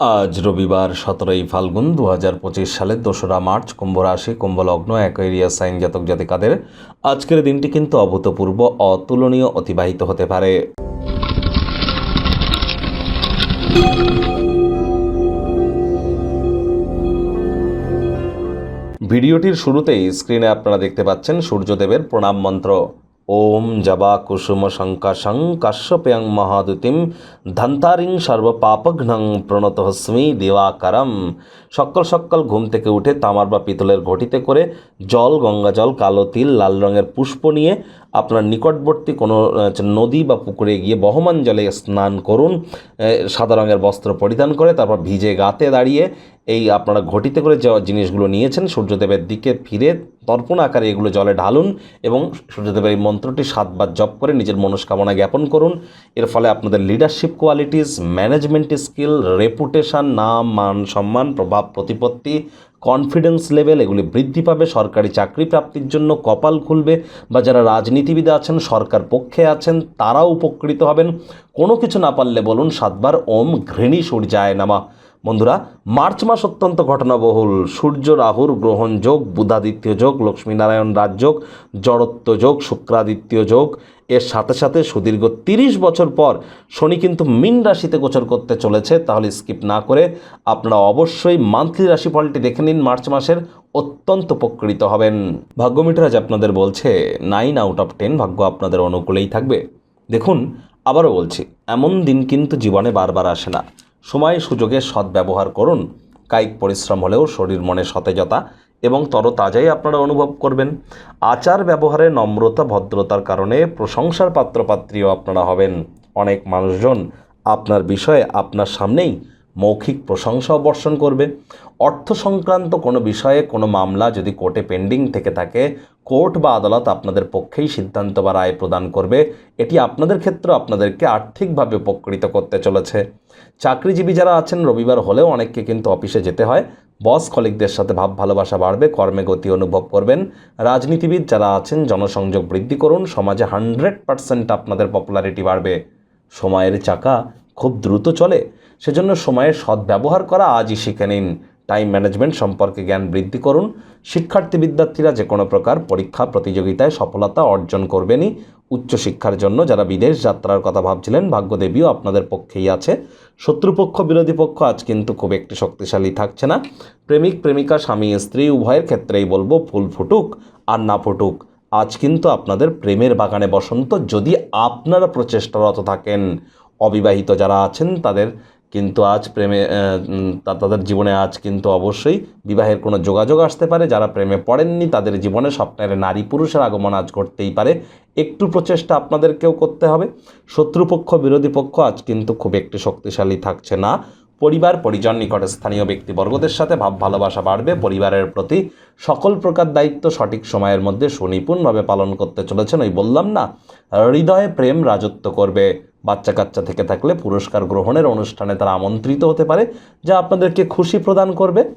আজ রবিবার সতেরোই ফাল্গুন দু হাজার পঁচিশ সালের দোসরা মার্চ কুম্ভ রাশি কুম্ভ লগ্ন এরিয়া সাইন জাতক জাতিকাদের আজকের দিনটি কিন্তু অভূতপূর্ব, অতুলনীয়, অতিবাহিত হতে পারে। ভিডিওটির শুরুতেই স্ক্রিনে আপনারা দেখতে পাচ্ছেন সূর্যদেবের প্রণাম মন্ত্র। ওম জবা কুসুম শঙ্কাশং কাশ্যপ্যাং মহাদুতিম ধন্তারিং সর্বপাপঘ্নং প্রণতহস্মি দিবাকারম। সকাল সকাল ঘুম থেকে উঠে তামার বা পিতলের ঘটিতে করে জল, গঙ্গা জল, কালো তিল, লাল রঙের পুষ্প নিয়ে আপনার নিকটবর্তী কোনো নদী বা পুকুরে গিয়ে বহমান জলে স্নান করুন সাদা রঙের বস্ত্র পরিধান করে, তারপর ভিজে গাতে দাঁড়িয়ে এই আপনারা ঘটিতে করে যে জিনিসগুলো নিয়েছেন। সূর্যদেবের দিকে ফিরে তর্পণ আকারে এগুলো জলে ঢালুন এবং সূর্যদেবের এই মন্ত্রটি সাতবার জপ করে নিজের মনস্কামনা জ্ঞাপন করুন। এর ফলে আপনাদের leadership qualities management skill reputation নাম, মান সম্মান, প্রভাব, প্রতিপত্তি কনফিডেন্স লেভেল এগুলি বৃদ্ধি পাবে। সরকারি চাকরি প্রাপ্তির জন্য কপাল খুলবে বা যারা রাজনীতিবিদ আছেন, সরকার পক্ষে আছেন, তারাও উপকৃত হবেন। কোনো কিছু না পারলে বলুন, সাতবার ওম ঘৃণী সূর্যায় নামা। বন্ধুরা, মার্চ মাস অত্যন্ত ঘটনাবহুল। সূর্য, রাহুর গ্রহণ যোগ, বুধাদিত্য যোগ, লক্ষ্মীনারায়ণ রাজযোগ জড়ত্ব যোগ, শুক্রাদিত্য যোগ। এর সাথে সাথে সুদীর্ঘ তিরিশ বছর পর শনি কিন্তু মিন রাশিতে গোচর করতে চলেছে, তাহলে স্কিপ না করে আপনারা অবশ্যই মান্থলি রাশি রাশিফলটি দেখে নিন, মার্চ মাসের অত্যন্ত উপকৃত হবেন। ভাগ্যমিটার আজ আপনাদের বলছে নাইন আউট অফ টেন ভাগ্য আপনাদের অনুকূলেই থাকবে। দেখুন, আবারও বলছি, এমন দিন কিন্তু জীবনে বারবার আসে না। সময় সুযোগে সদ্ব্যবহার করুন। কায়িক পরিশ্রম হলেও শরীর মনে সতেজতা এবং তরতাজাই আপনারা অনুভব করবেন। আচার ব্যবহারে নম্রতা, ভদ্রতার কারণে প্রশংসার পাত্রপাত্রীও আপনারা হবেন। অনেক মানুষজন আপনার বিষয়ে আপনার সামনেই মৌখিক প্রশংসাও বর্ষণ করবে। অর্থ সংক্রান্ত কোনো বিষয়ে কোনো মামলা যদি কোর্টে পেন্ডিং থেকে থাকে, কোর্ট বা আদালত আপনাদের পক্ষেই সিদ্ধান্ত বা রায় প্রদান করবে। এটি আপনাদের ক্ষেত্রে আপনাদেরকে আর্থিকভাবে উপকৃত করতে চলেছে। চাকরিজীবী যারা আছেন, রবিবার হলেও অনেককে কিন্তু অফিসে যেতে হয়। বস কলিকদের সাথে ভাব ভালোবাসা বাড়বে, কর্মে গতি অনুভব করবেন। রাজনীতিবিদ যারা আছেন, জনসংযোগ বৃদ্ধি করুন। সমাজে হান্ড্রেড পার্সেন্ট আপনাদের পপুলারিটি বাড়বে। সময়ের চাকা খুব দ্রুত চলে, সেজন্য সময়ের সদ্ব্যবহার করা আজই শিখে নিন। টাইম ম্যানেজমেন্ট সম্পর্কে জ্ঞান বৃদ্ধি করুন। শিক্ষার্থী বিদ্যার্থীরা যে কোনো প্রকার পরীক্ষা, প্রতিযোগিতায় সফলতা অর্জন করবেনই। উচ্চশিক্ষার জন্য যারা বিদেশ যাত্রার কথা ভাবছিলেন, ভাগ্যদেবীও আপনাদের পক্ষেই আছে। শত্রুপক্ষ, বিরোধী পক্ষ আজ কিন্তু খুব একটি শক্তিশালী থাকছে না। প্রেমিক, প্রেমিকা, স্বামী, স্ত্রী, উভয়ের ক্ষেত্রেই বলব ফুল ফুটুক আর না ফুটুক। আজ কিন্তু আপনাদের প্রেমের বাগানে বসন্ত যদি আপনারা প্রচেষ্টারত থাকেন। অবিবাহিত যারা আছেন তাদের কিন্তু আজ প্রেমে তাদের জীবনে আজ কিন্তু অবশ্যই বিবাহের কোনো যোগাযোগ আসতে পারে। যারা প্রেমে পড়েননি তাদের জীবনে স্বপ্নের নারী পুরুষের আগমন আজ ঘটতেই পারে। একটু প্রচেষ্টা আপনাদেরকেও করতে হবে। শত্রুপক্ষ, বিরোধী পক্ষ আজ কিন্তু খুব একটি শক্তিশালী থাকছে না। পরিবার, পরিজন নিকটে স্থানীয় ব্যক্তিবর্গদের সাথে ভাব, ভালোবাসা বাড়বে। পরিবারের প্রতি সকল প্রকার দায়িত্ব সঠিক সময়ের মধ্যে সুনিপুণভাবে পালন করতে চলেছেন। ওই বললাম না, হৃদয়ে প্রেম রাজত্ব করবে। বাচ্চা কাচ্চা থেকে থাকলে পুরস্কার গ্রহণের অনুষ্ঠানে তারা আমন্ত্রিত হতে পারে, যা আপনাদেরকে খুশি প্রদান করবে।